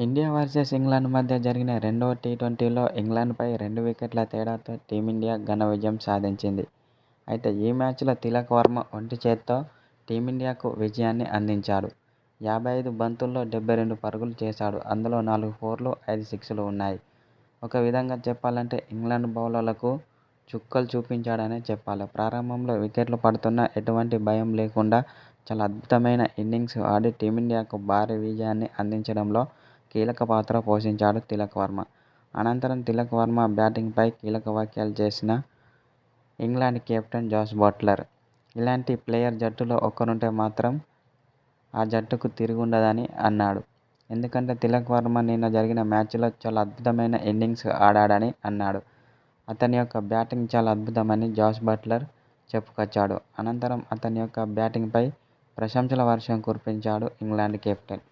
India versus England మధ్య జరిగిన రెండవ టీ ట్వంటీలో ఇంగ్లాండ్పై రెండు వికెట్ల తేడాతో టీమిండియా ఘన విజయం సాధించింది. అయితే ఈ మ్యాచ్లో తిలక్ వర్మ ఒంటి చేత్తో టీమిండియాకు విజయాన్ని అందించాడు. యాభై ఐదు బంతుల్లో డెబ్బై రెండు పరుగులు చేశాడు. అందులో నాలుగు ఫోర్లు, ఐదు సిక్స్లు ఉన్నాయి. ఒక విధంగా చెప్పాలంటే ఇంగ్లాండ్ బౌలర్లకు చుక్కలు చూపించాడనే చెప్పాలి. ప్రారంభంలో వికెట్లు పడుతున్న ఎటువంటి భయం లేకుండా చాలా అద్భుతమైన ఇన్నింగ్స్ ఆడి టీమిండియాకు భారీ విజయాన్ని అందించడంలో కీలక పాత్ర పోషించాడు తిలక్ వర్మ. అనంతరం తిలక్ వర్మ బ్యాటింగ్పై కీలక వ్యాఖ్యలు చేసిన ఇంగ్లాండ్ కెప్టెన్ జాస్ బట్లర్. ఇలాంటి ప్లేయర్ జట్టులో ఒక్కరుంటే మాత్రం ఆ జట్టుకు తిరుగుండదని అన్నాడు. ఎందుకంటే తిలక్ వర్మ నిన్న జరిగిన మ్యాచ్లో చాలా అద్భుతమైన ఇన్నింగ్స్ ఆడాడని అన్నాడు. అతని యొక్క బ్యాటింగ్ చాలా అద్భుతమని జాస్ బట్లర్ చెప్పుకొచ్చాడు. అనంతరం అతని యొక్క బ్యాటింగ్పై ప్రశంసల వర్షం కురిపించాడు ఇంగ్లాండ్ కెప్టెన్.